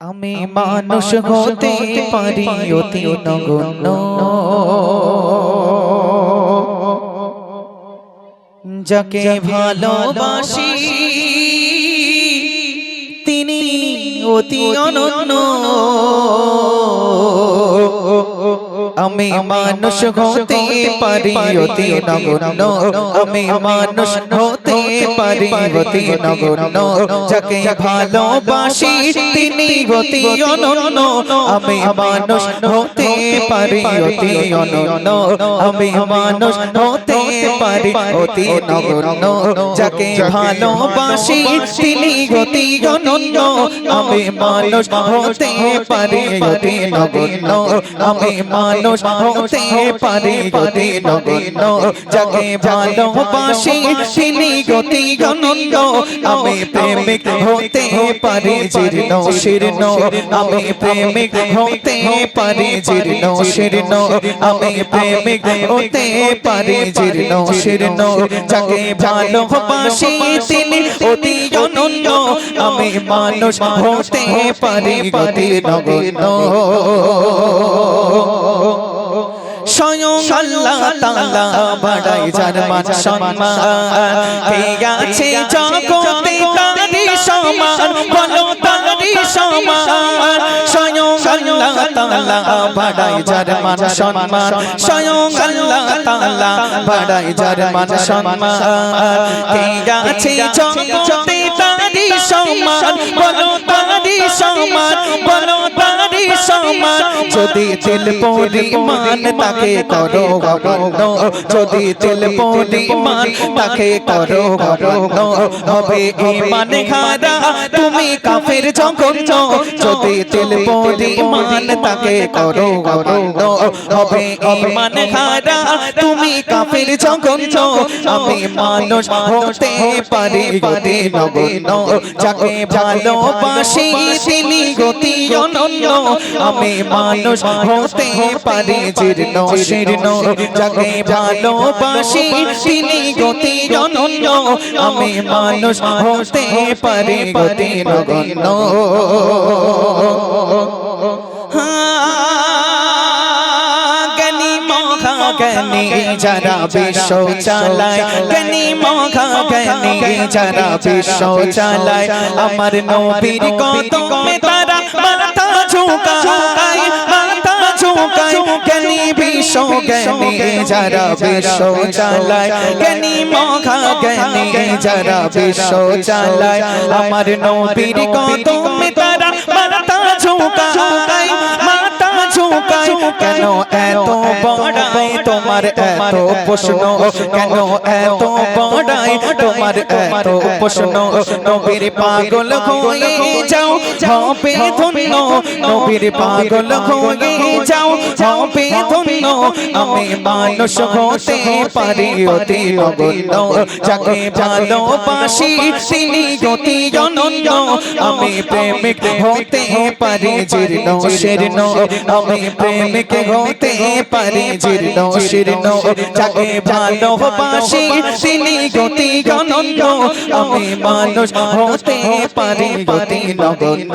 আমি মানুষ হতে পারি অতি নগণ্য। যাকে ভালোবাসি তিনি অতি অনন্য। আমি মানুষ হতে পারি অতি নগণ্য। আমি মানুষ হতে পারি অতি নগণ্য? যাকে ভালোবাসি, তিনি অতি অনন্য। আমি মানুষ হতে পারি, অতি অনন্য। আমি মানুষ হতে পারি, অতি নগণ্য। যাকে ভালোবাসি, তিনি অতি অনন্য। আমি মানুষ হতে পারি, অতি নগণ্য। আমি মানুষ হতে পারি, অতি নগণ্য। যাকে ভালোবাসি, তিনি অতি অনন্য আমি প্রেমিক হতে পারি জীর্ণ শীর্ণ আমি প্রেমিক হতে পারি জীর্ণ শীর্ণ আমি প্রেমিক হতে পারি জীর্ণ শীর্ণ যাকে ভালোবাসি তিনি অতি অনন্য আমি মানুষ হতে পারি গতি নগণ্য। স্বয়ং আল্লাহ তাআলা বাড়াই যার মান সম্মান। কে আছে জগতে তারি সমান বলো তারি সমান স্বয়ং আল্লাহ তাআলা বাড়াই যার মান সম্মান। স্বয়ং আল্লাহ তাআলা বাড়াই যার মান সম্মান। কে আছে জগতে তারি সমান বলো তারি সমান বলো তারি সমান যদি দিল পরিমাণ তাকে করো গগন যদি দিল পরিমাণ তাকে করো গগন হবে ইমান খারা তুমি কাফের জঘন্য। যদি দিল পরিমাণ তাকে করো গগন হবে ইমান খারা তুমি কাফের জঘন্য। আমি মানুষ হতে পারি গতি নগণ্য যাকে ভালোবাসি তিনি গতি অনন্য আমি মানুষ হতে পারি জীর্ণ শীর্ণ যাকে ভালোবাসি তিনি গতি অনন্য আমি মানুষ হতে পারি গতি নগণ্য জ্ঞানী মহা জ্ঞানী যারা বিশ্ব চালায় জ্ঞানী মহা জ্ঞানী যারা বিশ্ব চালায় আমার নবীর কদমে তারা মাথা ঝুঁকায় মাথা ঝুঁকায় জ্ঞানী বিশ্ব জ্ঞানী যারা বিশ্ব চালায় জ্ঞানী মহা জ্ঞানী যারা বিশ্ব চালায়। আমার নবীর কদমে তারা মাথা ঝুঁকায় মাথা ঝুঁকায়। কেন এত বড়াই তোমার এত প্রশ্ন? কেন এত বড়াই তোমার এত প্রশ্ন? নবীর পাগল হয়ে যাও। হবে ধন্য নবীর পাগল হয়ে যাও হবে ধন্য আমি মানুষ হতে পারি অতি নগণ্য যাকে ভালোবাসি তিনি গতি অনন্য আমি প্রেমিক হতে পারি জীর্ণ শীর্ণ আমি প্রেমিক হতে পারি জীর্ণ শীর্ণ যাকে ভালোবাসি তিনি গতি অনন্য আমি মানুষ হতে পারি গতি নগণ্য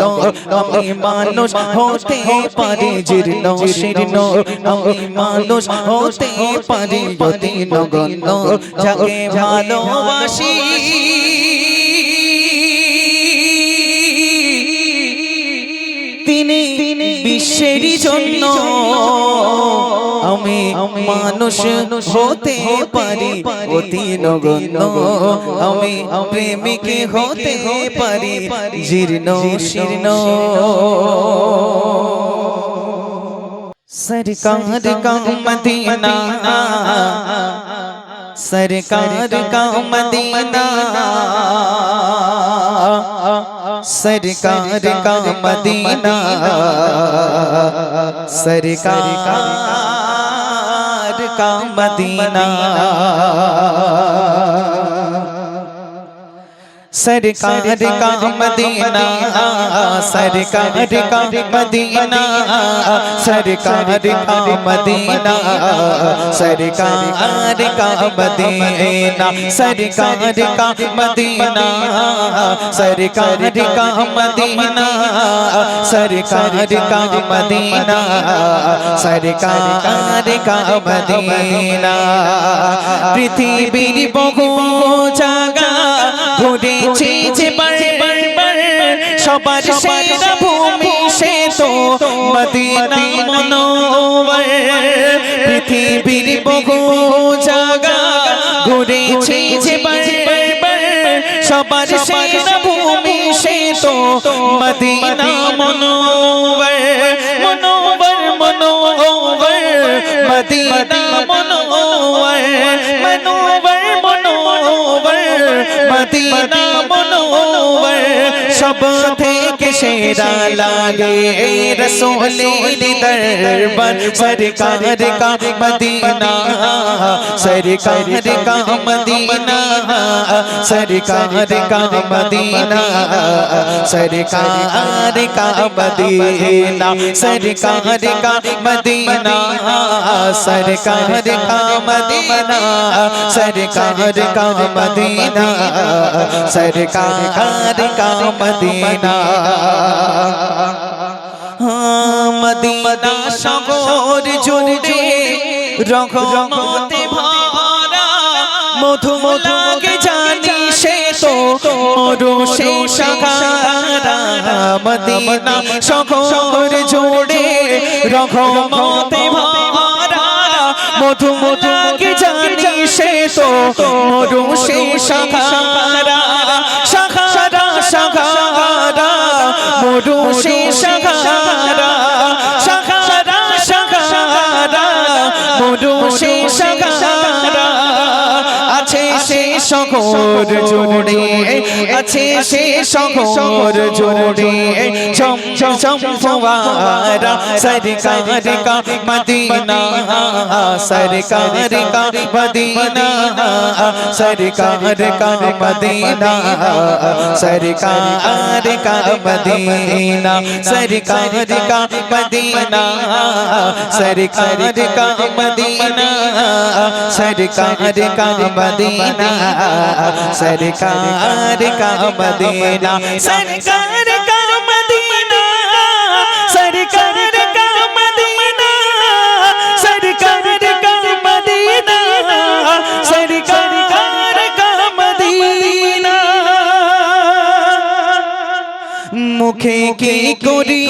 আমি মানুষ হতে পারি জীর্ণ শীর্ণ। আমি মানুষ হতে পারি গতি নগণ্য যাকে ভালোবাসি। তিনি বিশ্বেরই জন্য। আমি মানুষ হতে পারি অতি নগণ্য আমি প্রেমিক হতে পারি জীর্ণ শীর্ণ सरकार का मदीना सरकार का मदीना सरकार का मदीना सरकार का मदीना सरकार का मदीना सरकार का मदीना सरकार का मदीना सरकार का मदीना सरकार का मदीना सरकार का मदीना सरकार का मदीना सरकार का मदीना पृथ्वी बहु সবার সেরা ভূমি সে তো মদিনা মনোবর পৃথিবীর বহু জায়গা ঘুরেছি যে সবার সেরা ভূমি সে তো মদিনা মনোবর মনোবর মনোবর মদিনা মনোবর মনোবর মনোবর মদিনা সব থেকে সেরা লাগে রসোলের দরবার সরকার কা মদিনা সরকার কা মদিনা সরকার কা মদিনা সরকার কা মদিনা সরকার কা মদিনা সরকার কা মদিনা সরকার কা মদিনা सरकार का मदीना। মদিনা সাগর জুড়ে রঘমতে ভরা মধু লাগে জানি সে তো মরু সে সাগারা মদিনা সাগর জুড়ে রঘমতে ভরা মধু লাগে জানি সে তো মরু সে সাগারা সাগারা 上课 শহর জোড়ে আছে সে শহর জোড়ে ঝম ঝম ফোয়ারা সরকার কা মদিনা সরকার কা মদিনা সরকার কা মদিনা সরকার কা মদিনা সরকার কা মদিনা সরকার কা মদিনা সরকার কা মদিনা सरकार का मदीना सरकार का मदीना सरकार का मदीना सरकार का मदीना सरकार का मदीना मुखे की कुरी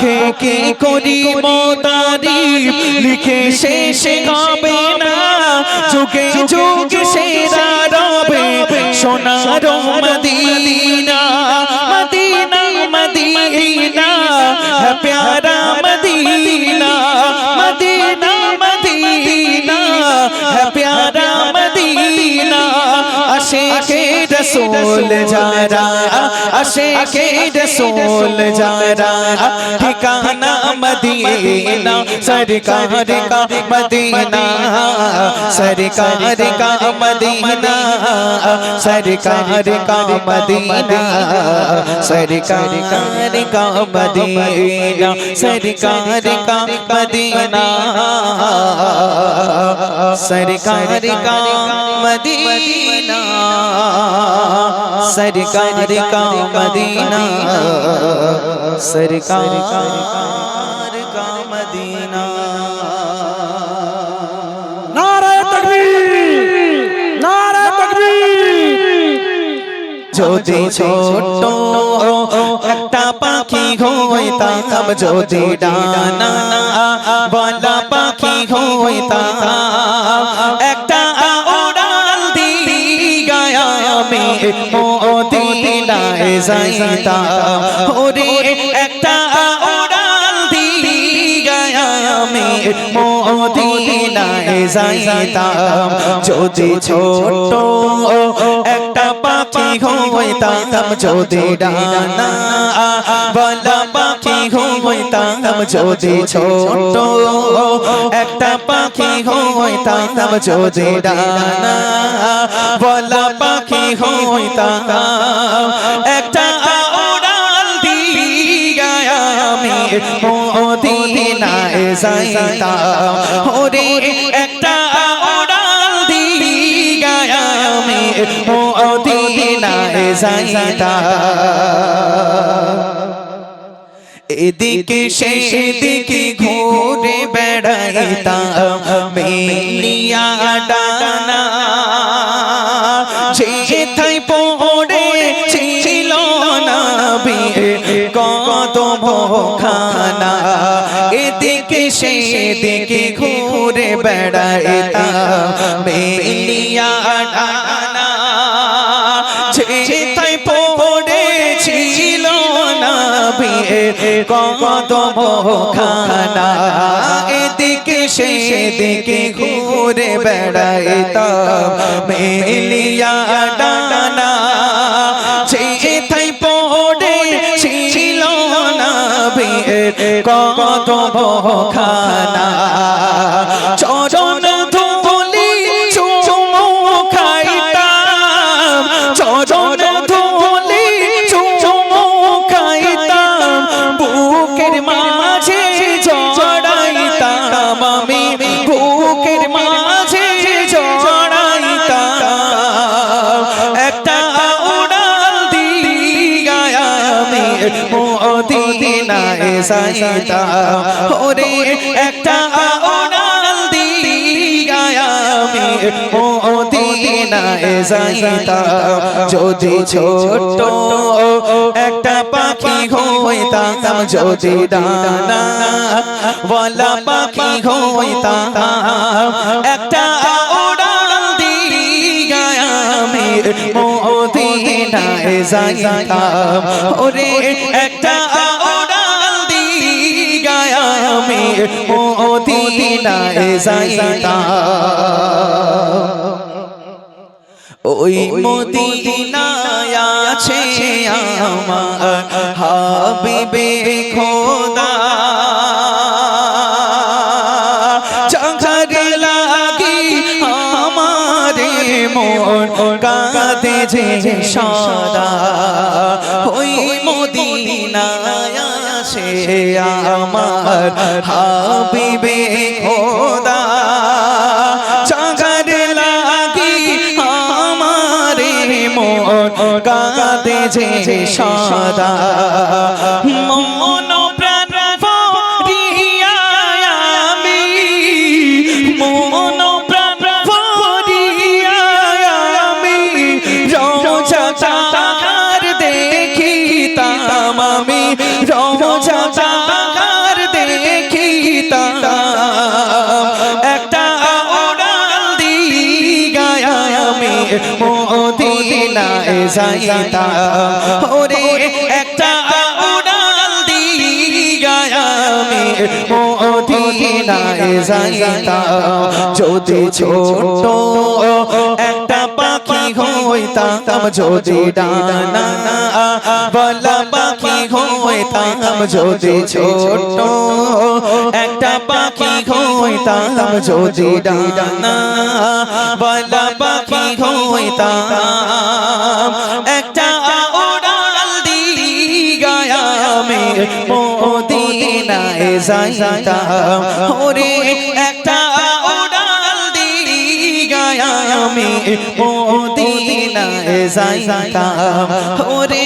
মুখে কি করি তারি লিখে শেষ হবে না। যুগে যুগে সেরা রবে সোনার মদিনা মদিনা মদিনা। है রসুল যারা আশেকে রসুল যারা ঠিকানা মদিনা সরকার কা মদিনা সরকার কা মদিনা সরকার কা মদিনা সরকার কা মদিনা সরকার কা মদিনা सरकार का मदीना सरकार का मदीना सरकार का मदीना सरकार का मदीना নারায় তাকবীর নারায় তাকবীর যদি ছোট একটা পাখি হইতাম যদি ডানা বলা পাখি হইতাম যাইতাম একটা ওড়াল দিগা আমি মদিনায় যাইতাম যদি ছোট একটা পাখি হইতাম, যদি ডানা বলা হইতাম যদি ছোট একটা পাখি হইতাম যদি ডানা বলা পাখি হইতাম একটা উড়াল দিয়া আমি মদিনায় যাইতাম। ওরে একটা উড়াল দিয়া আমি মদিনায় যাইতাম। এদিকে সেদিকে ঘুরে বেড়াইতাম, মেলিয়া পড়ে ছিল না বিয়ে কদম খানা এদিকে সেদিকে ঘুরে মেলিয়া কদম খানা এদিকে সেদিকে ঘুরে বেড়াইতাম মেলিয়া ডানা যাইতাম ওরে একটা উড়াল দিয়া আমি। মদিনায় যাইতাম যদি ছোট একটা পাখি হইতাম, যদি ডানা বলা পাখি হইতাম, একটা উড়াল দিয়া আমি। মদিনায় যাইতাম ওরে একটা মদিনায় যাইতাম ওই মদিনায় আছে আমার হাবিবে খোদা। চাখার লাগি আমারে মন কাঁদে যে সদা। ওই মদিনায় আছে হাবিবে খোদা চাখার লাগি আমারে মন কাঁদে যে সদা। মদিনায় ওরে একটা উড়াল দিয়া আমি মদিনায় যাইতাম যদি ছোট হইতাম যদি ডানা বলা পাখি হইতাম যদি ছোট একটা পাখি হইতাম যদি ডানা বলা পাখি হইতাম একটা উড়াল দিয়া আমি মদিনায় যাইতাম ওরে একটা আমি মদিনায় যাইতাম। ওরে